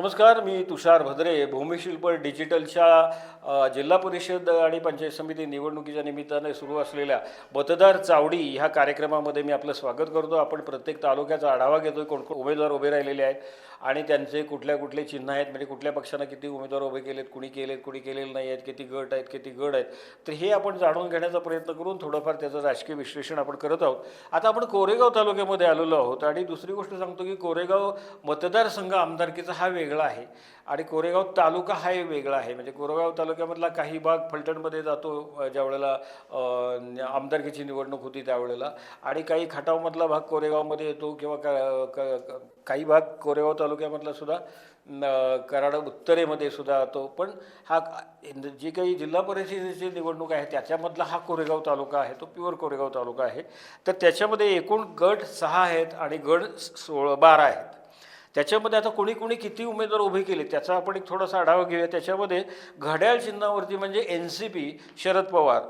नमस्कार मी तुषार भद्रे भूमिशिल्प डिजिटलच्या जिल्हा परिषद आणि पंचायत समिती निवडणुकीच्या निमित्ताने सुरू असलेल्या मतदार चावडी ह्या कार्यक्रमामध्ये मी आपलं स्वागत करतो. आपण प्रत्येक तालुक्याचा आढावा घेतोय. कोण कोण उमेदवार उभे राहिलेले आहेत आणि त्यांचे कुठल्या कुठले चिन्ह आहेत? म्हणजे कुठल्या पक्षानं किती उमेदवार उभे केलेत? कुणी केलेत? कुणी केलेले नाही आहेत? किती गट आहेत? किती गड आहेत? तर हे आपण जाणून घेण्याचा प्रयत्न करून थोडंफार त्याचं राजकीय विश्लेषण आपण करत आहोत. आता आपण कोरेगाव तालुक्यामध्ये आलेलो आहोत आणि दुसरी गोष्ट सांगतो की कोरेगाव मतदारसंघ आमदारकीचा हा वेगळा आहे आणि कोरेगाव तालुका हा वेगळा आहे. म्हणजे कोरेगाव तालुका तालुक्यामधला काही भाग फलटणमध्ये जातो ज्या ज्यावेळेला आमदारकीची निवडणूक होती त्यावेळेला. आणि काही खटावमधला भाग कोरेगावमध्ये येतो किंवा का- काही भाग कोरेगाव तालुक्यामधला सुद्धा कराड उत्तरेमध्ये सुद्धा येतो पण हा जी काही जिल्हा परिषदेची निवडणूक आहे त्याच्यामधला हा कोरेगाव तालुका आहे तो प्युअर कोरेगाव तालुका आहे. तर त्याच्यामध्ये एकूण गट सहा आहेत आणि गड सोळा बारा आहेत. त्याच्यामध्ये आता कोणी कोणी किती उमेदवार उभे केले त्याचा आपण एक थोडासा आढावा घेऊया. त्याच्यामध्ये घड्याळ चिन्हावरती म्हणजे N C P Sharad Pawar.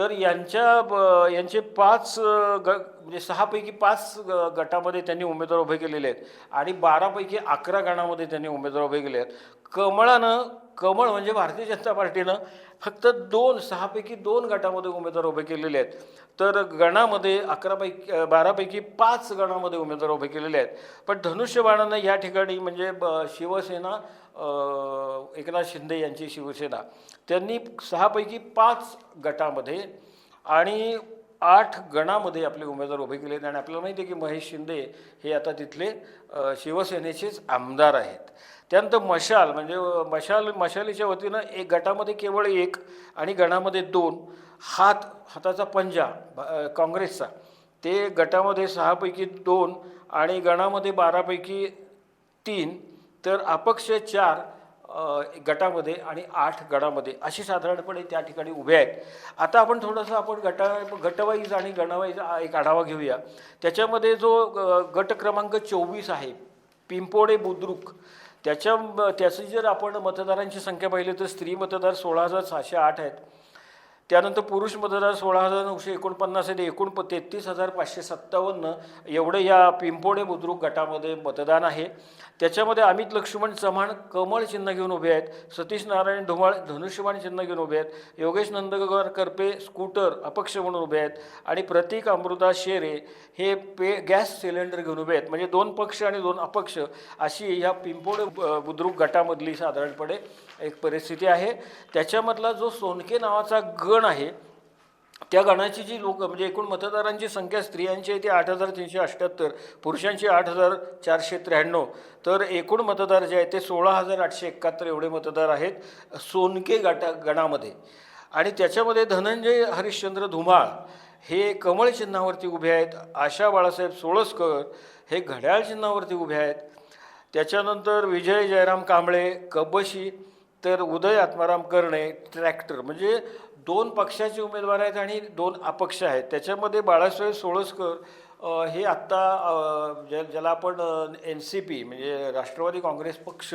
तर यांच्या ब- यांचे पाच ग म्हणजे सहापैकी पाच ग- गटामध्ये त्यांनी उमेदवार उभे केलेले आहेत. आणि बारापैकी अकरा गणामध्ये त्यांनी उमेदवार उभे केले आहेत. कमळानं कमळ म्हणजे भारतीय जनता पार्टीनं फक्त दोन सहापैकी दोन गटामध्ये उमेदवार उभे केलेले आहेत. तर गणामध्ये अकरापैकी बारापैकी पाच गणामध्ये उमेदवार उभे केलेले आहेत. पण धनुष्यबाणानं या ठिकाणी म्हणजे ब- शिवसेना एकनाथ शिंदे यांची शिवसेना. त्यांनी सहापैकी पाच गटामध्ये आणि आठ गणामध्ये आपले उमेदवार उभे केले आणि आपल्याला माहिती आहे की महेश शिंदे हे आता तिथले शिवसेनेचेच आमदार आहेत. त्यानंतर मशाल म्हणजे मशाल मशालीच्या वतीनं एक गटामध्ये केवळ एक आणि गणामध्ये दोन हात हाताचा पंजा काँग्रेसचा. ते गटामध्ये सहापैकी दोन आणि गणामध्ये बारापैकी तीन तर अपक्ष चार गटामध्ये आणि आठ गणामध्ये अशी साधारणपणे त्या ठिकाणी उभे आहेत. आता आपण थोडंसं आपण गटा गटवाईज आणि गणवाईज एक आढावा घेऊया. त्याच्यामध्ये जो गट क्रमांक चोवीस आहे पिंपोडे बुद्रुक त्याच्या त्याची जर आपण मतदारांची संख्या पाहिली तर स्त्री मतदार सोळा हजार सहाशे आठ आहेत. त्यानंतर पुरुष मतदार सोळा हजार नऊशे एकोणपन्नास आहेत एकूण प तेहतीस हजार पाचशे सत्तावन्न एवढं या पिंपोडे बुद्रुक गटामध्ये मतदान आहे. त्याच्यामध्ये अमित लक्ष्मण चव्हाण कमळ चिन्ह घेऊन उभे आहेत. सतीश नारायण धुमाळ धनुष्यबाण चिन्ह घेऊन उभे आहेत. योगेश नंदगोर करपे स्कूटर अपक्ष म्हणून उभे आहेत. आणि प्रतीक अमृता शेरे हे पे गॅस सिलेंडर घेऊन उभे आहेत. म्हणजे दोन पक्ष आणि दोन अपक्ष अशी ह्या पिंपोड ब- बुद्रुक गटामधली साधारणपणे एक परिस्थिती आहे. त्याच्यामधला जो सोनके नावाचा गण आहे त्या गणाची जी लोक म्हणजे एकूण मतदारांची संख्या स्त्रियांची आहे ती आठ हजार तीनशे अठ्ठ्याहत्तर पुरुषांची आठ हजार चारशे त्र्याण्णव. तर एकूण मतदार जे आहेत ते सोळा हजार आठशे एकाहत्तर एवढे मतदार आहेत सोनके गटा गणामध्ये. आणि त्याच्यामध्ये धनंजय हरिश्चंद्र धुमाळ हे कमळ चिन्हावरती उभे आहेत आशा बाळासाहेब सोळसकर हे घड्याळ चिन्हावरती उभे आहेत. त्याच्यानंतर विजय जयराम कांबळे कबशी तर उदय आत्माराम करणे ट्रॅक्टर म्हणजे दोन पक्षाचे उमेदवार आहेत आणि दोन अपक्ष आहेत. त्याच्यामध्ये बाळासाहेब सोळसकर हे आत्ता ज्या ज्याला आपण एन सी पी म्हणजे राष्ट्रवादी काँग्रेस पक्ष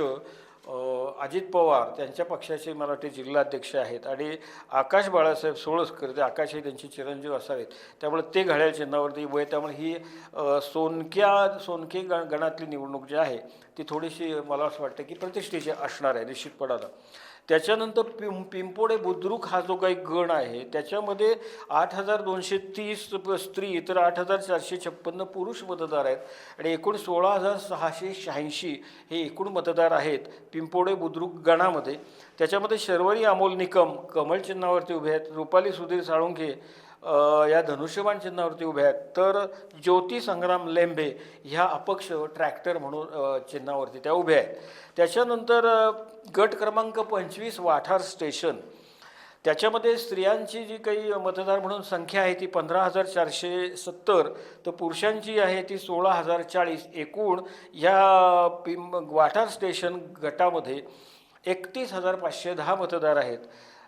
अजित पवार त्यांच्या पक्षाचे मला वाटते जिल्हाध्यक्ष आहेत आणि आकाश बाळासाहेब सोळसकर ते आकाश हे त्यांचे चिरंजीव असावेत. त्यामुळे ते घड्याळ चिन्हावरती उभे त्यामुळे ही सोनक्या सोनके गण गणातली निवडणूक जी आहे ती थोडीशी मला असं वाटतं की प्रतिष्ठेची असणार आहे निश्चितपणानं. त्याच्यानंतर पिं पिंपोडे बुद्रुक हा जो काही गण आहे त्याच्यामध्ये आठ हजार दोनशे तीस स्त्री तर आठ हजार चारशे छप्पन्न पुरुष मतदार आहेत. आणि एकूण सोळा हजार सहाशे शहाऐंशी हे एकूण मतदार आहेत पिंपोडे बुद्रुक गणामध्ये. त्याच्यामध्ये शर्वरी अमोल निकम कमळ चिन्हावरती उभे आहेत रुपाली सुधीर साळुंखे या धनुष्यबाण चिन्हावरती उभे आहेत. तर ज्योती संग्राम लेंबे ह्या अपक्ष ट्रॅक्टर म्हणून चिन्हावरती त्या उभ्या आहेत. त्याच्यानंतर गट क्रमांक पंचवीस वाठार स्टेशन. त्याच्यामध्ये स्त्रियांची जी काही मतदार म्हणून संख्या आहे ती पंधरा हजार चारशे सत्तर तर पुरुषांची आहे ती सोळा हजार चाळीस एकूण. ह्या पिंब वाठार स्टेशन गटामध्ये एकतीस हजार पाचशे दहा मतदार आहेत.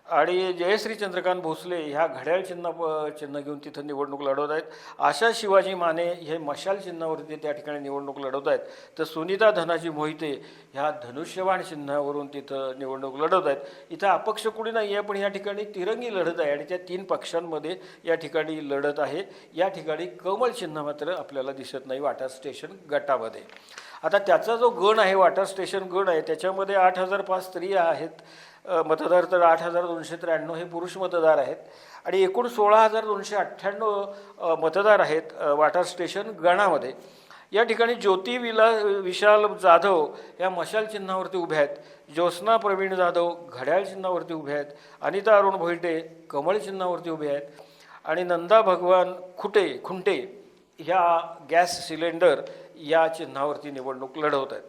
आणि जयश्री चंद्रकांत भोसले ह्या घड्याळ चिन्ह चिन्ह घेऊन तिथं निवडणूक लढवत आहेत. आशा शिवाजी माने हे मशाल चिन्हावरती त्या ठिकाणी निवडणूक लढवत आहेत. तर सुनीता धनाजी मोहिते ह्या धनुष्यवाण चिन्हावरून तिथं निवडणूक लढवत आहेत. इथं अपक्ष कुणी नाही आहे पण या ठिकाणी तिरंगी लढत आहे आणि त्या तीन पक्षांमध्ये या ठिकाणी लढत आहे. या ठिकाणी कमल चिन्ह मात्र आपल्याला दिसत नाही वाटा स्टेशन गटामध्ये. आता त्याचा जो गण आहे वाटर स्टेशन गण आहे त्याच्यामध्ये आठ हजार पाच स्त्रिया आहेत. मतदार तर आठ हजार दोनशे त्र्याण्णव हे पुरुष मतदार आहेत. आणि एकूण सोळा हजार दोनशे अठ्ठ्याण्णव मतदार आहेत वाटर स्टेशन गणामध्ये. या ठिकाणी ज्योती विला विशाल जाधव या मशाल चिन्हावरती उभ्या आहेत. ज्योत्स्ना प्रवीण जाधव घड्याळ चिन्हावरती उभ्या आहेत. अनिता अरुण भोईटे कमळ चिन्हावरती उभे आहेत. आणि नंदा भगवान खुटे खुंटे ह्या गॅस सिलेंडर या चिन्हावरती निवडणूक लढवत आहेत.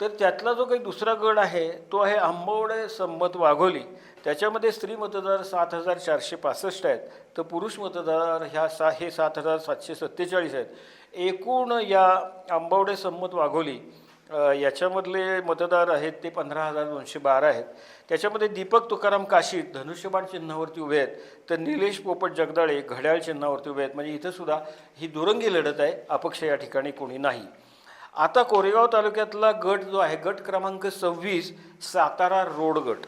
तर त्यातला जो काही दुसरा गड आहे तो आहे आंबवडे संमत वाघोली. त्याच्यामध्ये स्त्री मतदार सात हजार चारशे पासष्ट आहेत. तर पुरुष मतदार ह्या सा हे सात हजार सातशे सत्तेचाळीस आहेत. एकूण या आंबवडे संमत वाघोली याच्यामधले मतदार आहेत ते पंधरा हजार दोनशे बारा आहेत. त्याच्यामध्ये दीपक तुकाराम काशी धनुष्यबाण चिन्हावरती उभे आहेत. तर निलेश पोपट जगदाळे घड्याळ चिन्हावरती उभे आहेत. म्हणजे इथंसुद्धा ही दुरंगी लढत आहे. अपक्ष या ठिकाणी कोणी नाही. आता कोरेगाव तालुक्यातला गट जो आहे गट क्रमांक सव्वीस सातारा रोड गट.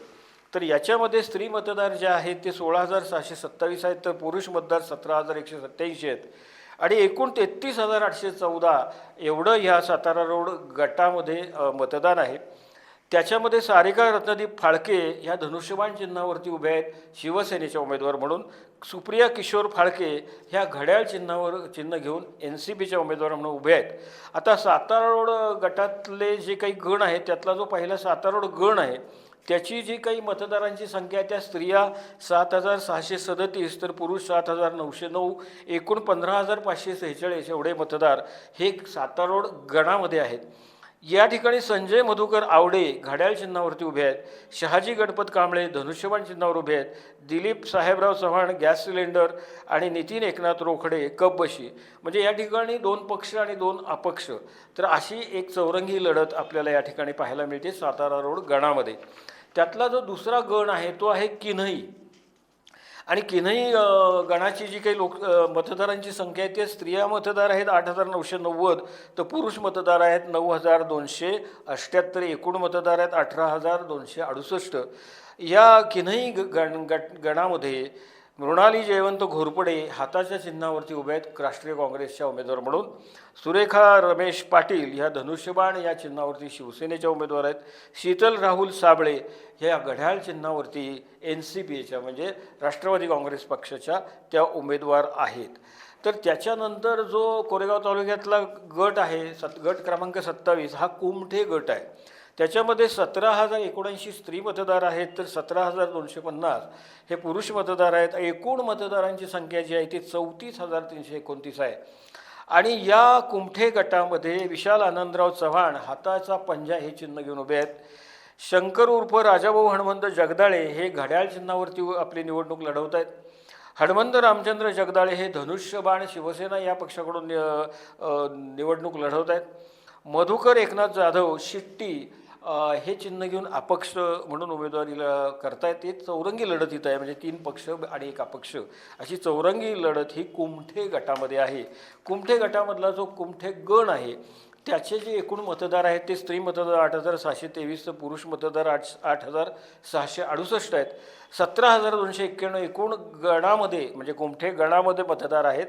तर याच्यामध्ये स्त्री मतदार जे आहेत ते सोळा हजार सहाशे सत्तावीस आहेत तर पुरुष मतदार सतरा हजार एकशे सत्त्याऐंशी आहेत. आणि एकूण तेहतीस हजार आठशे चौदा एवढं ह्या सातारा रोड गटामध्ये मतदान आहे. त्याच्यामध्ये सारिका रत्नदीप फाळके ह्या धनुष्यबाण चिन्हावरती उभ्या आहेत शिवसेनेच्या उमेदवार म्हणून. सुप्रिया किशोर फाळके ह्या घड्याळ चिन्हावर चिन्ह घेऊन एन सी पीच्या उमेदवार म्हणून उभे आहेत. आता सातारा रोड गटातले जे काही गण आहेत त्यातला जो पहिला सातारा रोड गण आहे त्याची जी काही मतदारांची संख्या आहे त्या स्त्रिया सात हजार सहाशे सदतीस तर पुरुष सात हजार नऊशे नऊ एकूण पंधरा हजार पाचशे सेहेचाळीस एवढे मतदार हे सातारोड गणामध्ये आहेत. या ठिकाणी संजय मधुकर आवडे घड्याळ चिन्हावरती उभे आहेत. शहाजी गणपत कांबळे धनुष्यबाण चिन्हावर उभे आहेत. दिलीप साहेबराव चव्हाण गॅस सिलेंडर आणि नितीन एकनाथ रोकडे कपबशी म्हणजे या ठिकाणी दोन पक्ष आणि दोन अपक्ष. तर अशी एक चौरंगी लढत आपल्याला या ठिकाणी पाहायला मिळते सातारा रोड गणामध्ये. त्यातला जो दुसरा गण आहे तो आहे किन्हई. आणि किन्हई गणाची जी काही लोक मतदारांची संख्या आहे ते स्त्रिया मतदार आहेत आठ हजार नऊशे नव्वद तर पुरुष मतदार आहेत नऊ हजार दोनशे अष्ट्याहत्तर एकूण मतदार आहेत अठरा हजार दोनशे अडुसष्ट. या किन्हई ग- गण गट गणामध्ये मृणाली जयवंत घोरपडे हाताच्या चिन्हावरती उभे आहेत राष्ट्रीय काँग्रेसच्या उमेदवार म्हणून. सुरेखा रमेश पाटील ह्या धनुष्यबाण या चिन्हावरती शिवसेनेच्या उमेदवार आहेत. शीतल राहुल साबळे ह्या घड्याळ चिन्हावरती एन सी पीच्या म्हणजे राष्ट्रवादी काँग्रेस पक्षाच्या त्या उमेदवार आहेत. तर त्याच्यानंतर जो कोरेगाव तालुक्यातला गट आहे सत गट क्रमांक सत्तावीस हा कुमठे गट आहे. त्याच्यामध्ये सतरा हजार एकोणऐंशी स्त्री मतदार आहेत तर सतरा हजार दोनशे पन्नास हे पुरुष मतदार आहेत. एकूण मतदारांची संख्या जी आहे ती चौतीस हजार तीनशे एकोणतीस आहे. आणि या कुमठे गटामध्ये विशाल आनंदराव चव्हाण हाताचा पंजा हे चिन्ह घेऊन उभे आहेत. शंकर उर्फ राजाभाऊ हनुमंत जगदाळे हे घड्याळ चिन्हावरती आपली निवडणूक लढवत आहेत. हनुमंत रामचंद्र जगदाळे हे धनुष्यबाण शिवसेना या पक्षाकडून निवडणूक लढवत आहेत. मधुकर एकनाथ जाधव शिट्टी हे चिन्ह घेऊन अपक्ष म्हणून उमेदवारीला करतायत. ते चौरंगी लढत इथं आहे. म्हणजे तीन पक्ष आणि एक अपक्ष. अशी चौरंगी लढत ही कुमठे गटामध्ये आहे. कुमठे गटामधला जो कुमठे गण आहे त्याचे जे एकूण मतदार आहेत ते स्त्री मतदार आठ हजार सहाशे तेवीस तर पुरुष मतदार आठ आठ हजार सहाशे अडुसष्ट आहेत. सतरा हजार दोनशे एक्क्याण्णव एकूण गणामध्ये म्हणजे कुमठे गणामध्ये मतदार आहेत.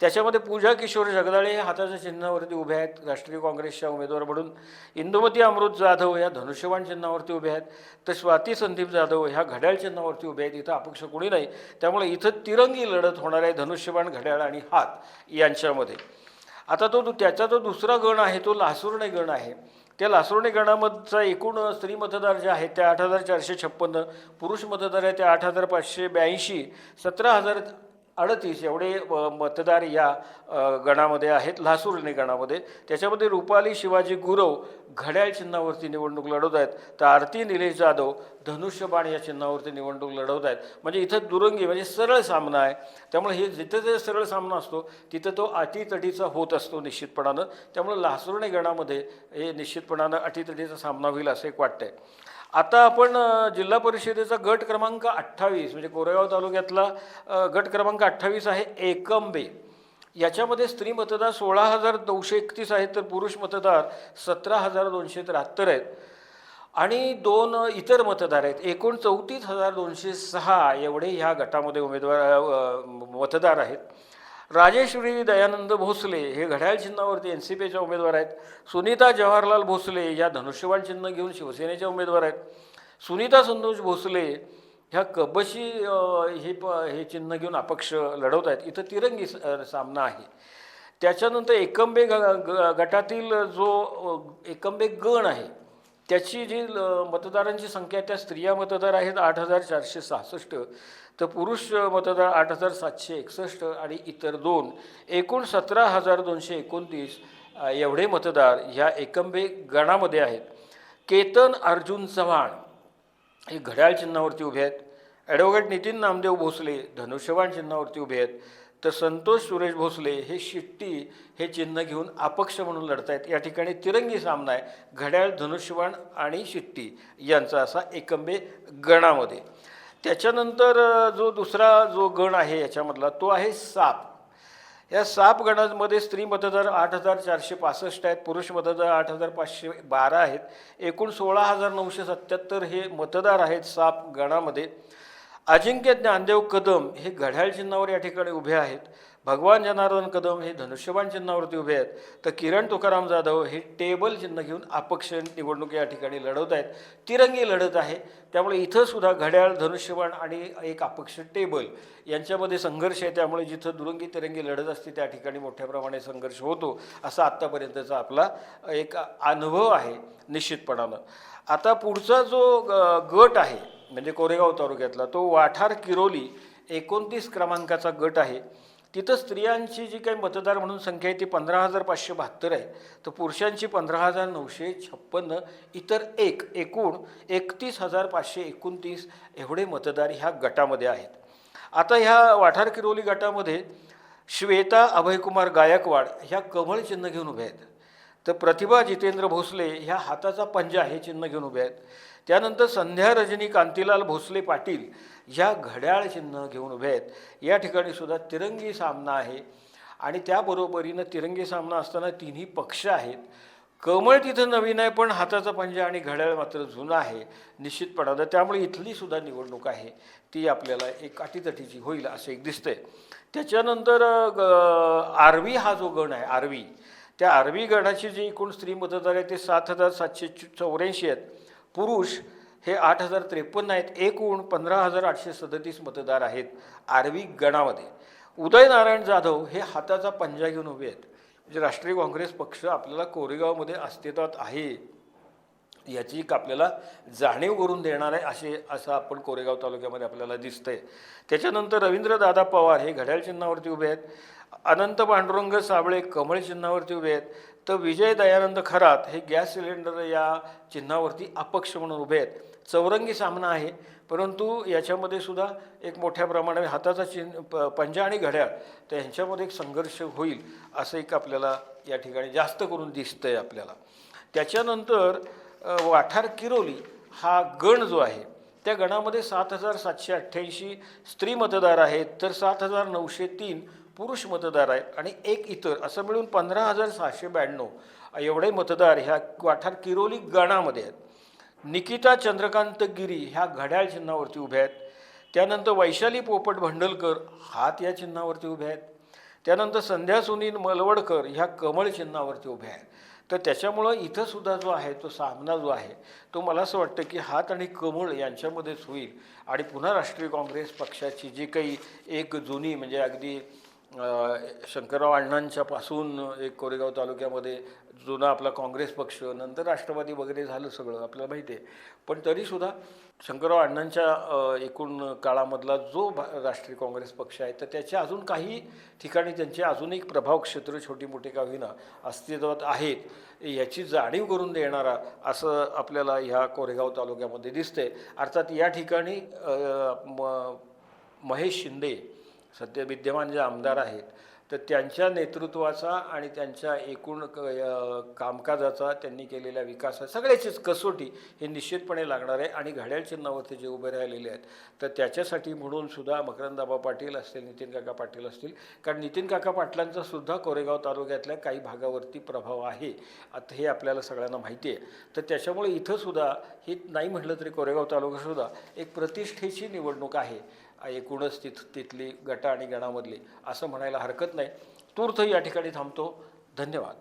त्याच्यामध्ये पूजा किशोर जगदाळे हे हाताच्या चिन्हावरती उभे आहेत. राष्ट्रीय काँग्रेसच्या उमेदवार म्हणून इंदुमती अमृत जाधव या धनुष्यवाण चिन्हावरती उभे आहेत. तर स्वाती संदीप जाधव ह्या घड्याळ चिन्हावरती उभे आहेत. इथं अपक्ष कोणी नाही. त्यामुळे इथं तिरंगी लढत होणार आहे धनुष्यबाण घड्याळ आणि हात यांच्यामध्ये. आता तो दु- त्याचा जो दुसरा गण आहे तो लासुर्णे गण आहे. त्या लासुर्णे गणामधचा एकूण स्त्री मतदार जे आहेत त्या आठ हजार चारशे छप्पन्न पुरुष मतदार आहे त्या आठ हजार पाचशे ब्याऐंशी सतरा हजार अडतीस एवढे मतदार या गणामध्ये आहेत लासूरणी गणामध्ये. त्याच्यामध्ये रुपाली शिवाजी गुरव घड्याळ चिन्हावरती निवडणूक लढवत आहेत. तर आरती निलेश जाधव धनुष्यबाण या चिन्हावरती निवडणूक लढवत आहेत. म्हणजे इथं दुरंगी म्हणजे सरळ सामना आहे. त्यामुळे हे जिथं जे सरळ सामना असतो तिथं तो अटीतटीचा होत असतो निश्चितपणानं. त्यामुळे लासुरणी गणामध्ये हे निश्चितपणानं अटीतटीचा सामना होईल असं एक वाटतं आहे आता आपण जिल्हा परिषदेचा गट क्रमांक अठ्ठावीस म्हणजे कोरेगाव तालुक्यातला गट क्रमांक अठ्ठावीस आहे एकंबे याच्यामध्ये स्त्री मतदार सोळा हजार नऊशे एकतीस आहेत तर पुरुष मतदार सतरा हजार दोनशे त्र्याहत्तर आहेत. आणि दोन इतर मतदार आहेत एकूण चौतीस हजार दोनशे सहा एवढे ह्या गटामध्ये उमेदवार मतदार आहेत. राजेश्वरी दयानंद भोसले हे घड्याळ चिन्हावरती एन सी पीच्या उमेदवार आहेत. सुनीता जवाहरलाल भोसले या धनुष्यबाण चिन्ह घेऊन शिवसेनेच्या उमेदवार आहेत. सुनीता संतोष भोसले ह्या कबशी हे प हे चिन्ह घेऊन अपक्ष लढवत आहेत. इथं तिरंगी सामना आहे. त्याच्यानंतर एकंबे ग ग- गटातील जो एकंबे गण आहे त्याची जी ल- मतदारांची संख्या त्या स्त्रिया मतदार आहेत आठ हजार चारशे सहासष्ट. तर पुरुष मतदार आठ हजार सातशे एकसष्ट आणि इतर दोन एकूण सतरा हजार दोनशे एकोणतीस एवढे मतदार ह्या एकंबे गणामध्ये आहेत. केतन अर्जुन चव्हाण हे घड्याळ चिन्हावरती उभे आहेत. ॲडव्होकेट नितीन नामदेव भोसले धनुष्यवाण चिन्हावरती उभे आहेत. तर संतोष सुरेश भोसले हे शिट्टी हे चिन्ह घेऊन अपक्ष म्हणून लढत आहेत या ठिकाणी तिरंगी सामना आहे. घड्याळ धनुष्यवाण आणि शिट्टी यांचा असा एकंबे गणामध्ये. त्याच्यानंतर जो दुसरा जो गण आहे याच्यामधला तो आहे साप. या साप गणामध्ये स्त्री मतदार आठ हजार चारशे पासष्ट आहेत पुरुष मतदार आठ हजार पाचशे बारा आहेत. एकूण सोळा हजार नऊशे सत्याहत्तर हे मतदार आहेत साप गणामध्ये. अजिंक्य ज्ञानदेव कदम हे घड्याळ चिन्हावर या ठिकाणी उभे आहेत. भगवान जनार्दन कदम हे धनुष्यबाण चिन्हावरती उभे आहेत. तर किरण तुकाराम जाधव हे टेबल चिन्ह घेऊन अपक्ष निवडणूक या ठिकाणी लढवत आहेत. तिरंगी लढत आहे. त्यामुळे इथंसुद्धा घड्याळ धनुष्यबाण आणि एक अपक्ष टेबल यांच्यामध्ये संघर्ष आहे. त्यामुळे जिथं दुरंगी तिरंगी लढत असते त्या ठिकाणी मोठ्या प्रमाणे संघर्ष होतो. असा आत्तापर्यंतचा आपला एक अनुभव आहे निश्चितपणानं. आता पुढचा जो ग- गट आहे म्हणजे कोरेगाव तालुक्यातला तो वाठार किरोली एकोणतीस क्रमांकाचा गट आहे. तिथं स्त्रियांची जी काही मतदार म्हणून संख्या आहे ती पंधरा हजार पाचशे बहात्तर आहे. तर पुरुषांची पंधरा हजार नऊशे छप्पन्न इतर एक एकूण एकतीस हजार पाचशे एकोणतीस एवढे मतदार ह्या गटामध्ये आहेत. आता ह्या वाठार किरोली गटामध्ये श्वेता अभयकुमार गायकवाड ह्या कमळ चिन्ह घेऊन उभे आहेत. तर प्रतिभा जितेंद्र भोसले ह्या हाताचा पंजा हे चिन्ह घेऊन उभे आहेत. त्यानंतर संध्या रजनी कांतीलाल भोसले पाटील ह्या घड्याळ चिन्ह घेऊन उभे आहेत. या ठिकाणी सुद्धा तिरंगी सामना आहे. आणि त्याबरोबरीनं तिरंगी सामना असताना तिन्ही पक्ष आहेत. कमळ तिथं नवीन आहे पण हाताचा पंजा आणि घड्याळ मात्र जुना आहे निश्चितपणानं त्यामुळे इथली सुद्धा निवडणूक आहे. ती आपल्याला एक अटीतटीची होईल असं एक दिसतंय. त्याच्यानंतर ग- आरवी हा जो गण आहे आरवी. त्या आरवी गणाची जी एकूण स्त्री मतदार आहे ते सात हजार सातशे चौऱ्याऐंशी आहेत. पुरुष हे आठ हजार त्रेपन्न आहेत. एकूण पंधरा हजार आठशे सदतीस मतदार आहेत. आरवी गणामध्ये. उदयनारायण जाधव हे हाताचा पंजा घेऊन उभे आहेत. म्हणजे राष्ट्रीय काँग्रेस पक्ष आपल्याला कोरेगावमध्ये अस्तित्वात आहे. याची एक आपल्याला जाणीव करून देणार आहे असे असं आपण कोरेगाव तालुक्यामध्ये आपल्याला दिसतंय. त्याच्यानंतर रवींद्रदादा पवार हे घड्याळ चिन्हावरती उभे आहेत. अनंत पांडुरंग साबळे कमळ चिन्हावरती उभे आहेत. तर विजय दयानंद खरात हे गॅस सिलेंडर या चिन्हावरती अपक्ष म्हणून उभे आहेत. चौरंगी सामना आहे. परंतु याच्यामध्ये सुद्धा एक मोठ्या प्रमाणात हाताचा चिन्ह प पंजा आणि घड्याळ तर ह्यांच्यामध्ये एक संघर्ष होईल असं एक आपल्याला या ठिकाणी जास्त करून दिसतं आहे आपल्याला. त्याच्यानंतर वाठार किरोली हा गण जो आहे त्या गणामध्ये सात हजार सातशे अठ्ठ्याऐंशी स्त्री मतदार आहेत. तर सात हजार नऊशे तीन पुरुष मतदार आहेत आणि एक इतर असं मिळून पंधरा हजार सहाशे ब्याण्णव एवढे मतदार ह्या वाठार किरोली गणामध्ये आहेत. निकिता चंद्रकांत गिरी ह्या घड्याळ चिन्हावरती उभ्या आहेत. त्यानंतर वैशाली पोपट भंडलकर हात या चिन्हावरती उभ्या आहेत. त्यानंतर संध्या सुनील मलवडकर ह्या कमळ चिन्हावरती उभ्या आहेत. तर त्याच्यामुळं इथंसुद्धा जो आहे तो सामना जो आहे तो मला असं वाटतं की हात आणि कमळ यांच्यामध्येच होईल. आणि पुन्हा राष्ट्रीय काँग्रेस पक्षाची जी काही एक जुनी म्हणजे अगदी शंकरराव अण्णांच्या पासून एक कोरेगाव तालुक्यामध्ये जुना आपला काँग्रेस पक्ष नंतर राष्ट्रवादी वगैरे झालं सगळं आपल्याला माहिती आहे. पण तरीसुद्धा शंकरराव अण्णांच्या एकूण काळामधला जो भा राष्ट्रीय काँग्रेस पक्ष आहे तर त्याच्या अजून काही ठिकाणी त्यांचे अजून एक प्रभाव क्षेत्र छोटी मोठी का होईना अस्तित्वात आहेत. याची जाणीव करून देणारा असं आपल्याला ह्या कोरेगाव तालुक्यामध्ये दिसते अर्थात या ठिकाणी म महेश शिंदे सध्या विद्यमान जे आमदार आहेत तर त्यांच्या नेतृत्वाचा आणि त्यांच्या एकूण क कामकाजाचा त्यांनी केलेल्या विकासा सगळ्याचीच कसोटी हे निश्चितपणे लागणार आहे आणि घड्याळ चिन्हावरती जे उभे राहिलेले आहेत तर त्याच्यासाठी म्हणून सुद्धा मकरंदाबा पाटील असतील नितीन काका पाटील असतील कारण नितीन काका पाटलांचा सुद्धा कोरेगाव तालुक्यातल्या काही भागावरती प्रभाव आहे. आता हे आपल्याला सगळ्यांना माहिती आहे. तर त्याच्यामुळे इथंसुद्धा हे नाही म्हटलं तरी कोरेगाव तालुकासुद्धा एक प्रतिष्ठेची निवडणूक आहे. एकूणच तिथ तिथली गटा आणि गणामधली असं म्हणायला हरकत नाही. तूर्त या ठिकाणी थांबतो. धन्यवाद.